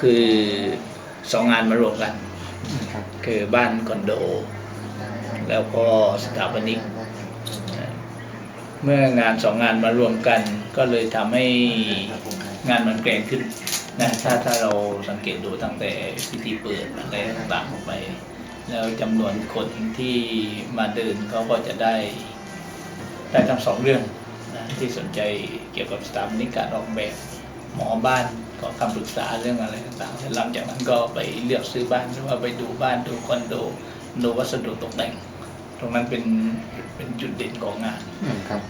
คือสองงานมารวมกันครับคือบ้านคอนโด แล้วก็สถาปนิก เมื่องานสองงานมารวมกัน ก็เลยทำให้งานมันแกร่งขึ้นนะถ้าถ้าเราสังเกตดูตั้งแต่พิธีเปิดอะไรต่างๆออกไป แล้วจำนวนคนที่มาเดินเขาก็จะได้ได้ทั้งสองเรื่องนะที่สนใจเกี่ยวกับสถาปนิกการออกแบบ หมอบ้านก็คำปรึกษาเรื่องอะไรต่างๆแล้วหลังจากนั้นก็ไปเลือกซื้อบ้านหรือว่าไปดูบ้านดูคอนโดดูวัสดุตกแต่ง ตรงนั้นเป็นเป็นจุดเด่นของงานอืมครับ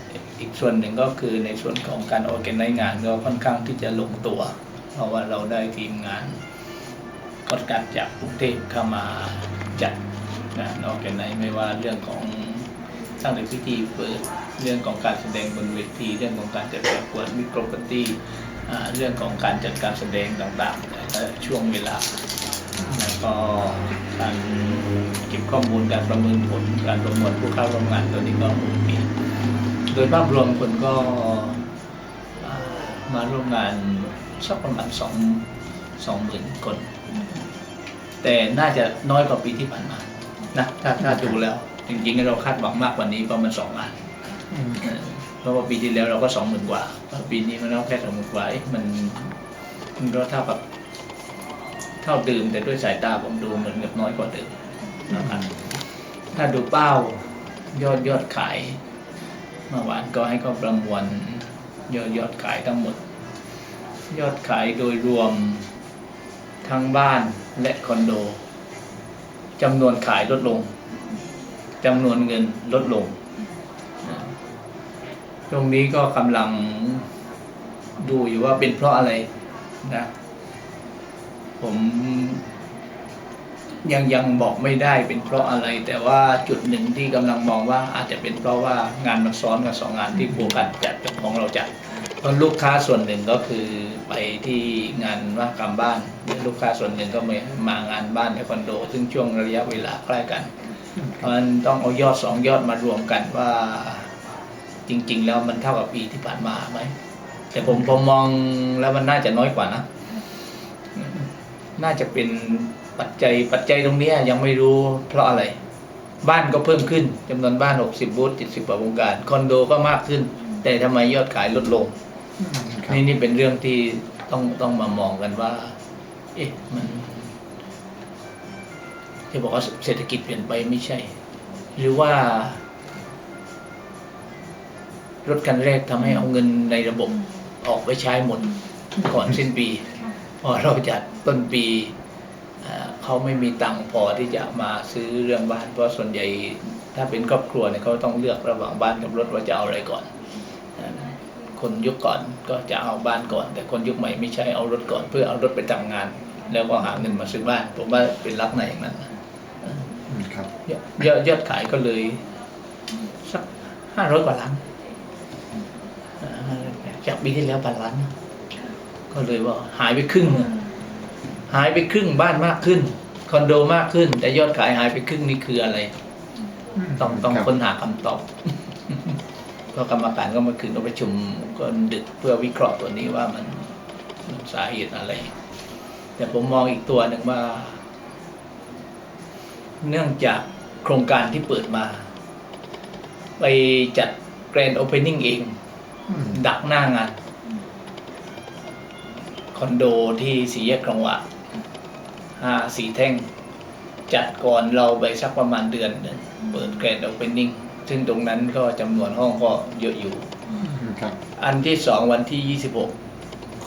อีกส่วนหนึ่งก็คือในส่วนของการออกแกนงานก็ค่อนข้างที่จะลงตัว เพราะว่าเราได้ทีมงานกดการจากกรุงเทพเข้ามาจัดงานออกแกนไม่ว่าเรื่องของสร้างในพิธีเปิดเรื่องของการแสดงบนเวทีเรื่องของการจัดประกวดมิโครปตี้ เรื่องของการจัดการแสดงต่างๆและช่วงเวลา แล้วก็การเก็บข้อมูลการประเมินผล การประมวลผู้เข้าร่วมงานตัวนี้ก็โอเคโดยภาพรวมคนก็มาร่วมงานสักประมาณสองสองหมื่นคน แต่น่าจะน้อยกว่าปีที่ผ่านมานะถ้าถ้าดูแล้ว จริงๆเราคาดหวังมากกว่านี้เพราะมันสองงาน ราะว่าปีที่แล้วเราก็สองหมื่นกว่า ปีนี้มันเราแค่สองหมื่นกว่าเอ๊ะมันมันก็เท่ากับเท่าเดิมแต่ด้วยสายตาผมดูเหมือนกับน้อยกว่าเดิมนะครับถ้าดูเป้ายอดยอดขายเมื่อวานก็ให้เขาประมวลยอดยอดขายทั้งหมด ยอดขายโดยรวมทั้งบ้านและคอนโดจำนวนขายลดลงจำนวนเงินลดลง ตรงนี้ก็กำลังดูอยู่ว่าเป็นเพราะอะไรนะ ผมยังยังบอกไม่ได้เป็นเพราะอะไร แต่ว่าจุดหนึ่งที่กำลังมองว่าอาจจะเป็นเพราะว่างานมันซ้อนกันสองงานที่ผูกกันจัดกับของเราจัดเพราะลูกค้าส่วนหนึ่งก็คือไปที่งานว่ากรรมบ้าน ลูกค้าส่วนหนึ่งก็มามางานบ้านในคอนโด ซึ่งช่วงระยะเวลาใกล้กัน เพราะฉะนั้นต้องเอายอดสองยอดมารวมกันว่า จริง ๆ แล้วมันเท่ากับปีที่ผ่านมาไหมแต่ผมผมมองแล้วมันน่าจะน้อยกว่านะ น่าจะเป็นปัจจัยปัจจัยตรงเนี้ยยังไม่รู้เพราะอะไร บ้านก็เพิ่มขึ้นจำนวนบ้าน 60 บูธ70กว่าวงการ คอนโดก็มากขึ้น แต่ทำไมยอดขายลดลงอืมครับนี่นี่เป็นเรื่องที่ต้องต้องมามองกันว่า เอ๊ะมันที่บอกว่าเศรษฐกิจเปลี่ยนไปไม่ใช่ หรือว่า รถคันแรกทำให้เอาเงินในระบบออกไปใช้หมดก่อนสิ้นปีพอเราจัดต้นปีเอ่อเขาไม่มีตังค์พอที่จะมาซื้อเรื่องบ้าน เพราะส่วนใหญ่ถ้าเป็นครอบครัวเนี่ยเขาต้องเลือกระหว่างบ้านกับรถว่าจะเอาอะไรก่อนเอ่อคนยุคก่อนก็จะเอาบ้านก่อน แต่คนยุคใหม่ไม่ใช่เอารถก่อน เพื่อเอารถไปทำงาน แล้วก็หาเงินมาซื้อบ้าน ผมว่าเป็นลักษณะอย่างนั้นนะอืมครับยอดยอดยอดขายก็เลยสักห้าร้อยกว่าล้านเอ่อ จากปีที่แล้วพันล้านนะก็เลยว่าหายไปครึ่งอะหายไปครึ่งบ้านมากขึ้น คอนโดมากขึ้น แต่ยอดขายหายไปครึ่งนี่คืออะไร ต้องต้องครับค้นหาคำตอบก็กรรมการก็มาคืนก็ประชุมก็ดึกเพื่อวิเคราะห์ตัวนี้ว่ามันมันสาเหตุอะไร แต่ผมมองอีกตัวหนึ่งว่า เนื่องจากโครงการที่เปิดมา ไปจัดแกรนด์โอเพนนิ่งเองอืม ดักหน้างาน คอนโดที่สีแยกคลองหวะห้าสีแท่ง จัดก่อนเราไปสักประมาณเดือนหนึ่งเปิดแกรนด์โอเพนนิ่ง ซึ่งตรงนั้นก็จำนวนห้องก็เยอะอยู่อืมครับ อันที่สองวันที่ยี่สิบหก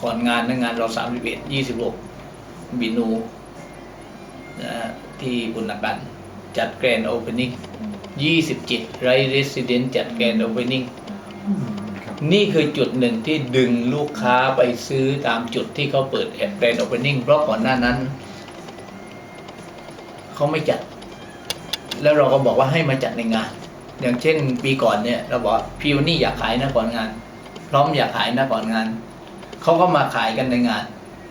ก่อนงานนะงานเราสามสิบเอ็ดยี่สิบหกบินูนะฮะที่บุญนักันจัดแกรนด์โอเพนนิ่งยี่สิบเจ็ดไรเรสซิเดนจัดแกรนด์โอเพนนิ่งอืมครับ นี่คือจุดหนึ่งที่ดึงลูกค้าไปซื้อตามจุดที่เขาเปิดแกรนด์โอเพนนิ่งเพราะก่อนหน้านั้น เขาไม่จัด แล้วเราก็บอกว่าให้มาจัดในงาน อย่างเช่น ปีก่อนเนี่ย เราบอกพิวนี่อยากขายนะก่อนงาน พร้อมอยากขายนะก่อนงานเขาก็มาขายกันในงาน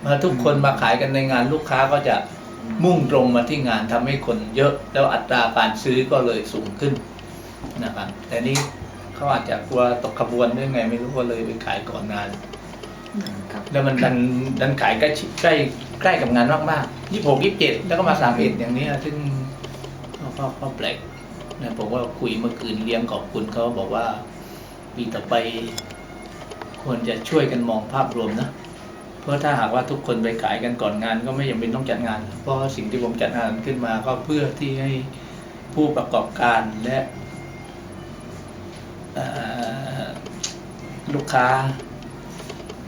มื่อทุกคนมาขายกันในงาน ลูกค้าก็จะมุ่งตรงมาที่งานทำให้คนเยอะแล้วอัตราการซื้อก็เลยสูงขึ้นนะครับแต่นี่ เขาอาจจะกลัวตกขบวนด้วยไง ไม่รู้ก็เลยไปขายก่อนงานอืมครับแล้วมันดันดันขายใกล้ชิดใกล้ใกล้กับงานมากๆยี่หกยี่เจ็ดแล้วก็มาสามเอ็ดอย่างนี้ซึ่งก็ก็ก็แปลกนะผมว่าคุยเมื่อคืนเลี้ยงขอบคุณเขาบอกว่าปีต่อไป ควรจะช่วยกันมองภาพรวมนะเพราะถ้าหากว่าทุกคนไปขายกันก่อนงาน ก็ไม่จำเป็นต้องจัดงาน เพราะสิ่งที่ผมจัดงานขึ้นมาก็เพื่อที่ให้ผู้ประกอบการและเอ่อ ลูกค้า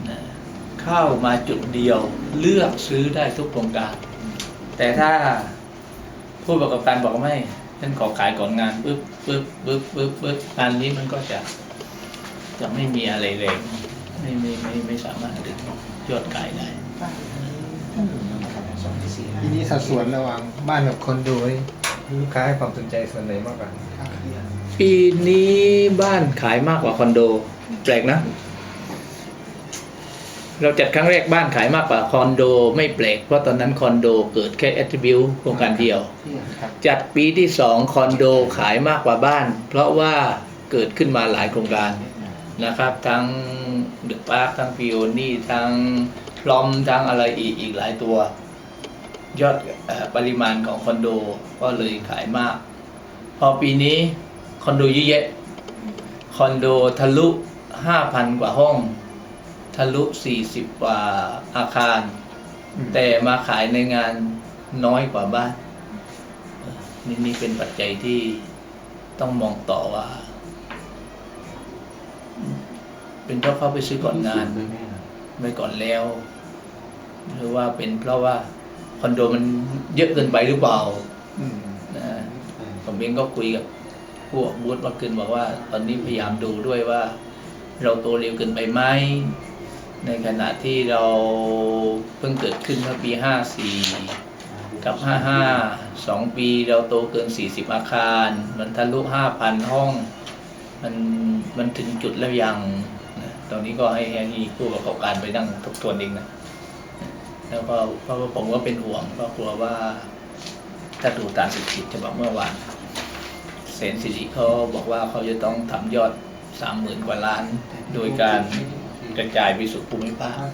นะเข้ามาจุดเดียวเลือกซื้อได้ทุกโครงการ แต่ถ้าผู้ประกอบการบอกว่าไม่ฉันขอขายก่อนงานปึ๊บปึ๊บปึ๊บปึ๊บปึ๊บงานนี้มันก็จะจะไม่มีอะไรแรงไม่ไม่ไม่ไม่สามารถดึงยอดขายได้ทีนี้สัดส่วนระหว่างบ้านกับคอนโดนี่ลูกค้าให้ความสนใจส่วนไหนมากกว่า ปีนี้บ้านขายมากกว่าคอนโด แปลกนะ เราจัดครั้งแรกบ้านขายมากกว่าคอนโด ไม่แปลกเพราะตอนนั้นคอนโดเกิดแค่แอตทริบิวโครงการเดียว จัดปีที่สองคอนโดขายมากกว่าบ้าน เพราะว่าเกิดขึ้นมาหลายโครงการนะครับ ทั้งเดึกปาร์คทั้งฟิโอนี่ทั้งพลอมทั้งอะไรอีกอีกหลายตัวยอดปริมาณของคอนโดก็เลยขายมาก พอปีนี้ คอนโดเยอะแยะคอนโดทะลุห้าพันกว่าห้อง ทะลุสี่สิบกว่าอาคาร แต่มาขายในงานน้อยกว่าบ้านนี่นี่เป็นปัจจัยที่ต้องมองต่อว่า เป็นเพราะเขาไปซื้อก่อนงานไปก่อนแล้ว หรือว่าเป็นเพราะว่าคอนโดมันเยอะเกินไปหรือเปล่าอืมนะผมเองก็คุยกับ พวกบูธเมื่อคืนบอกว่า ตอนนี้พยายามดูด้วยว่า เราโตเร็วเกินไปไหมในขณะที่เราเพิ่งเกิดขึ้นเมื่อปีห้าสี่กับห้าห้าสองปีเราโตเกินสี่สิบอาคาร มันทะลุห้าพันห้อง มันมันถึงจุดแล้วยัง ตอนนี้ก็ให้ให้ผู้ประกอบการไปนั่งทบทวนเองนะ แล้วก็เพราะว่าผมก็เป็นห่วงเพราะกลัวว่าถ้าดูตามสถิติฉบับเมื่อวาน นสิริเขาบอกว่าเขาจะต้องทำยอดสามหมื่นกว่าล้าน โดยการกระจายไปสู่ภูมิภาค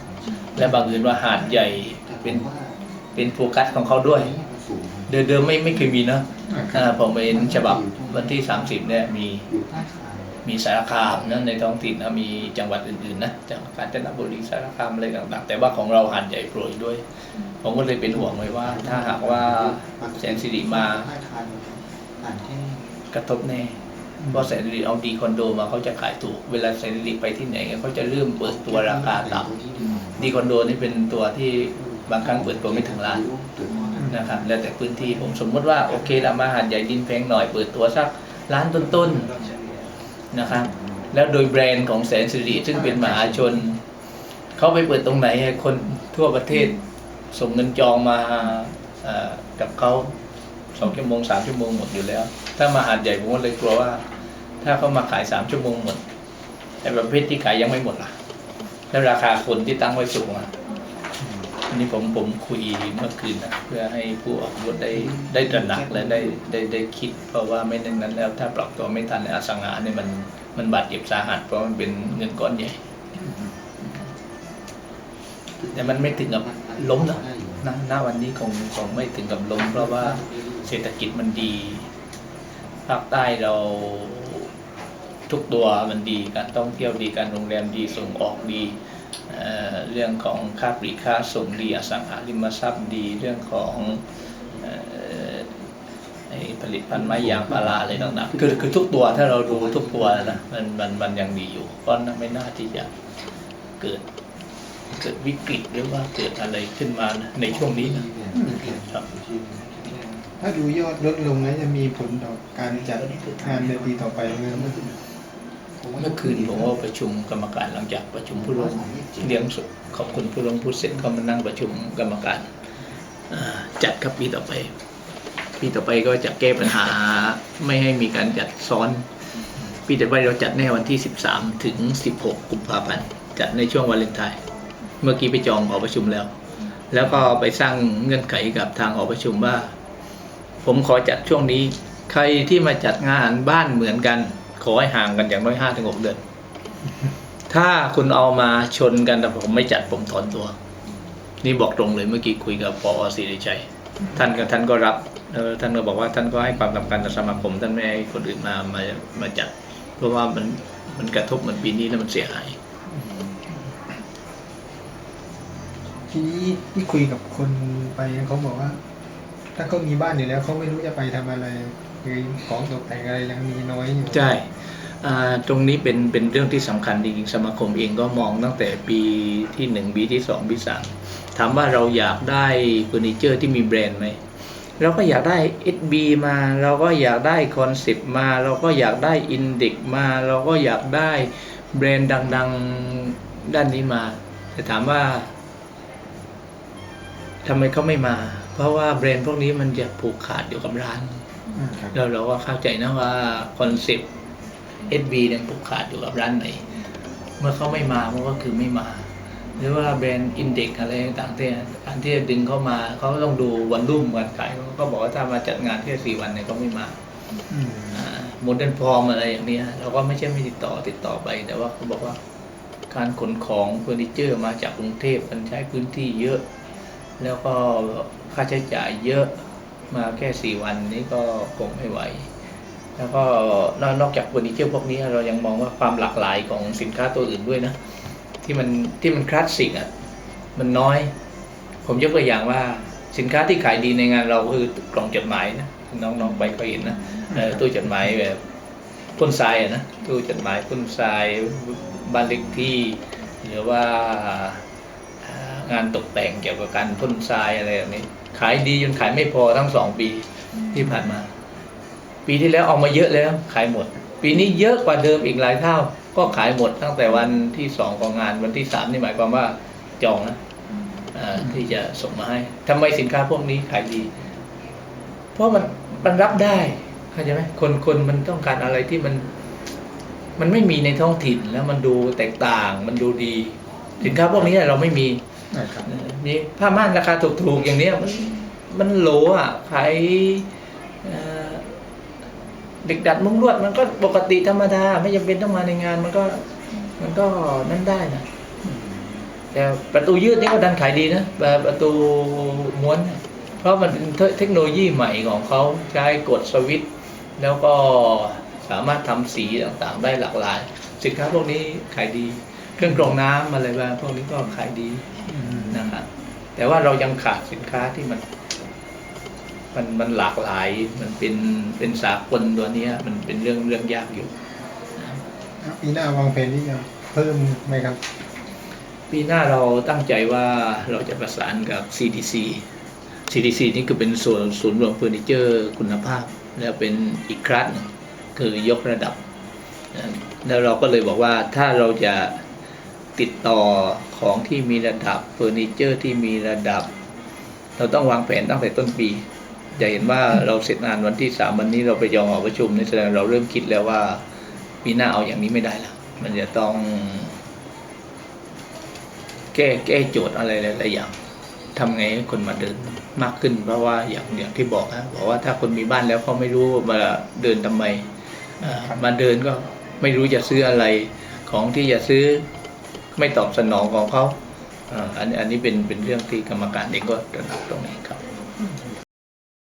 และบางอื่นว่าหาดใหญ่เป็นเป็นโฟกัสของเขาด้วย เดิมเดิมไม่ไม่เคยมีนะอ่าผมเป็นฉบับวันที่ 30เนี่ยมีมีสารคามนะในท้องถิ่นนะมีจังหวัดอื่นๆนะจังหวัดกาญจนบุรีสารคามอะไรต่างๆ แต่ว่าของเราหาดใหญ่โปรยด้วย ผมก็เลยเป็นห่วงไว้ว่า ถ้าหากว่าแสนสิริมา กระทบแน่เพราะแสนสิริเอาดีคอนโดมาเขาจะขายถูก เวลาแสนสิริไปที่ไหนเขาจะเริ่มเปิดตัวราคาต่ำดีคอนโดนี่เป็นตัวที่บางครั้งเปิดตัวไม่ถึงล้านนะครับ แล้วแต่พื้นที่ผมสมมติว่าโอเคเรามาหาดใหญ่ดินแพงหน่อยเปิดตัวสักล้านต้นๆนะครับ แล้วโดยแบรนด์ของแสนสิริซึ่งเป็นมหาชนเขาไปเปิดตรงไหนให้คนทั่วประเทศส่งเงินจองมาเอ่อกับเขา สองชั่วโมงสามชั่วโมงหมดอยู่แล้ว ถ้ามาหาดใหญ่ผมก็เลยกลัวว่า ถ้าเขามาขายสามชั่วโมงหมดแต่ประเภทที่ขายยังไม่หมดล่ะ แล้วราคาคนที่ตั้งไว้สูงอะอันนี้ผมผมคุยเมื่อคืนนะเพื่อให้ผู้ออกบทได้ได้ตระหนักและได้ได้ได้คิด เพราะว่าไม่ดังนั้นแล้วถ้าปรับตัวไม่ทันในอสังหาเนี่ยมันมันบาดเจ็บสาหัสเพราะมันเป็นเงินก้อนใหญ่แต่มันไม่ถึงกับล้มนะนะณวันนี้คงคงไม่ถึงกับล้มเพราะว่า เศรษฐกิจมันดี ภาคใต้เราทุกตัวมันดีการท่องเที่ยวดีการโรงแรมดีส่งออกดีเอ่อเรื่องของค่าปลีกค่าส่งดีอสังหาริมทรัพย์ดีเรื่องของเอ่อไอ้ผลิตภัณฑ์ไม้ยางพาราอะไรต่างๆคือคือทุกตัวถ้าเราดูทุกตัวนะมันมันมันยังดีอยู่ก็ไม่น่าที่จะเกิดเกิดวิกฤตหรือว่าเกิดอะไรขึ้นมานะในช่วงนี้นะครับ ถ้าดูยอดลดลงแล้วจะมีผลต่อการจัดงานในปีต่อไปไหมเมื่อคืนผมก็ประชุมกรรมการหลังจากประชุมผู้ร่วมเลี้ยงสุขขอบคุณผู้ร่วมพูดเสร็จก็มานั่งประชุมกรรมการจัดครับปีต่อไป ปีต่อไปก็จะแก้ปัญหาไม่ให้มีการจัดซ้อน ปีต่อไปเราจัดในวันที่ 13 ถึง 16 กุมภาพันธ์จัดในช่วงวาเลนไทน์เมื่อกี้ไปจองหอประชุมแล้ว แล้วก็ไปสร้างเงื่อนไขกับทางหอประชุมว่า ผมขอจัดช่วงนี้ ใครที่มาจัดงานบ้านเหมือนกัน ขอให้ห่างกันอย่างน้อยห้าถึงหกเดือน ถ้าคุณเอามาชนกันแต่ผมไม่จัดผมถอนตัว นี่บอกตรงเลยเมื่อกี้คุยกับปอศิริชัยท่านก็ท่านก็รับแล้วท่านก็บอกว่าท่านก็ให้ความสำคัญกับสมาคมท่านไม่ให้คนอื่นมามามาจัด เพราะว่ามันมันกระทบเหมือนปีนี้แล้วมันเสียหายทีนี้ที่คุยกับคนไปเขาบอกว่า ถ้าเขามีบ้านอยู่แล้วเขาไม่รู้จะไปทำอะไรคือของตกแต่งอะไรยังมีน้อยอยู่ใช่ตรงนี้เป็นเป็นเรื่องที่สำคัญจริงสมาคมเองก็มองตั้งแต่ปีที่หนึ่งปีที่สองปีสามถามว่าเราอยากได้เฟอร์นิเจอร์ที่มีแบรนด์ไหมเราก็อยากได้ SB มา เราก็อยากได้คอนเซปต์มา เราก็อยากได้อินเด็กมา เราก็อยากได้แบรนด์ดัง ๆด้านนี้มา แต่ถามว่าทำไมเขาไม่มา เพราะว่าแบรนด์พวกนี้มันจะผูกขาดอยู่กับร้านอืมครับเราเราก็เข้าใจนะว่าคอนเซปต์ SB เนี่ยผูกขาดอยู่กับร้านไหน เมื่อเขาไม่มามันก็คือไม่มา หรือว่าแบรนด์อินเด็กอะไรต่างๆที่การที่จะดึงเข้ามาเขาก็ต้องดูวันรุ่มวันขายเขาก็บอกว่าถ้ามาจัดงานแค่สี่วันเนี่ยเขาไม่มาอืมโมเดิร์นฟอร์มอะไรอย่างเนี้ยเราก็ไม่ใช่ไม่ติดต่อติดต่อไป แต่ว่าเขาบอกว่าการขนของเฟอร์นิเจอร์มาจากกรุงเทพมันใช้พื้นที่เยอะ แล้วก็ค่าใช้จ่ายเยอะมาแค่สี่วันนี้ก็คงไม่ไหว แล้วก็นอกนอกจากเฟอร์นิเจอร์พวกนี้เรายังมองว่าความหลากหลายของสินค้าตัวอื่นด้วยนะ ที่มันที่มันคลาสสิกอะมันน้อย ผมยกตัวอย่างว่าสินค้าที่ขายดีในงานเราคือกล่องจดหมายนะน้องๆไปก็เห็นนะเอ่อตู้จดหมายแบบพ่นทรายอะนะตู้จดหมายพ่นทรายบ้านเล็กที่หรือว่าอ่า งานตกแต่งเกี่ยวกับการพ่นทรายอะไรแบบนี้ ขายดีจนขายไม่พอทั้งสองปีที่ผ่านมา ปีที่แล้วเอามาเยอะแล้ว ขายหมด ปีนี้เยอะกว่าเดิมอีกหลายเท่า ก็ขายหมดตั้งแต่วันที่สองของงานวันที่สามนี่หมายความว่าจองนะอ่าที่จะส่งมาให้ทำไมสินค้าพวกนี้ขายดี เพราะมันมันรับได้เข้าใจไหมคนคนมันต้องการอะไรที่มัน มันไม่มีในท้องถิ่นแล้วมันดูแตกต่าง มันดูดี สินค้าพวกนี้เราไม่มีนะครับเออมีผ้าม่านราคาถูกๆอย่างเนี้ยมันมันโหลอะขายเอ่อเด็กดัดมุ้งลวดมันก็ปกติธรรมดา ไม่จำเป็นต้องมาในงานมันก็มันก็นั่นได้นะแต่ประตูยืดนี่ก็ดันขายดีนะแบบประตูม้วนเนี่ยเพราะมันเป็นเทคโนโลยีใหม่ของเขาใช้กดสวิตช์แล้วก็สามารถทำสีต่างๆ ได้หลากหลาย สินค้าพวกนี้ขายดี เครื่องกรองน้ำอะไรแบบพวกนี้ก็ขายดีอืมนะครับแต่ว่าเรายังขาดสินค้าที่มัน มันมันหลากหลาย มันเป็นเป็นสากลตัวเนี้ย มันเป็นเรื่องเรื่องยากอยู่ ปีหน้าวางแผนที่จะเพิ่มไหมครับ ปีหน้าเราตั้งใจว่าเราจะประสานกับ CDC CDC นี่คือเป็นส่วนศูนย์รวมเฟอร์นิเจอร์คุณภาพ แล้วเป็นอีกครั้งหนึ่งคือยกระดับนะแล้วเราก็เลยบอกว่าถ้าเราจะ ติดต่อของที่มีระดับเฟอร์นิเจอร์ที่มีระดับ เราต้องวางแผนตั้งแต่ต้นปี จะเห็นว่าเราเสร็จงานวันที่สามวันนี้เราไปยองหอประชุมนี่แสดงเราเริ่มคิดแล้วว่าปีหน้าเอาอย่างนี้ไม่ได้ล้วมันจะต้อง แก้แก้โจทย์อะไรหลายๆอย่างทำไงให้คนมาเดินมากขึ้น เพราะว่าอย่างอย่างที่บอกนะบอกว่าถ้าคนมีบ้านแล้วเขาไม่รู้มาเดินทำไมมาเดินก็ไม่รู้จะซื้ออะไรของที่จะซื้อ ไม่ตอบสนองของเขาอันนนี้เป็นเป็นเรื่องที่กรรมการเองก็ตระหนักตรงนี้ครับ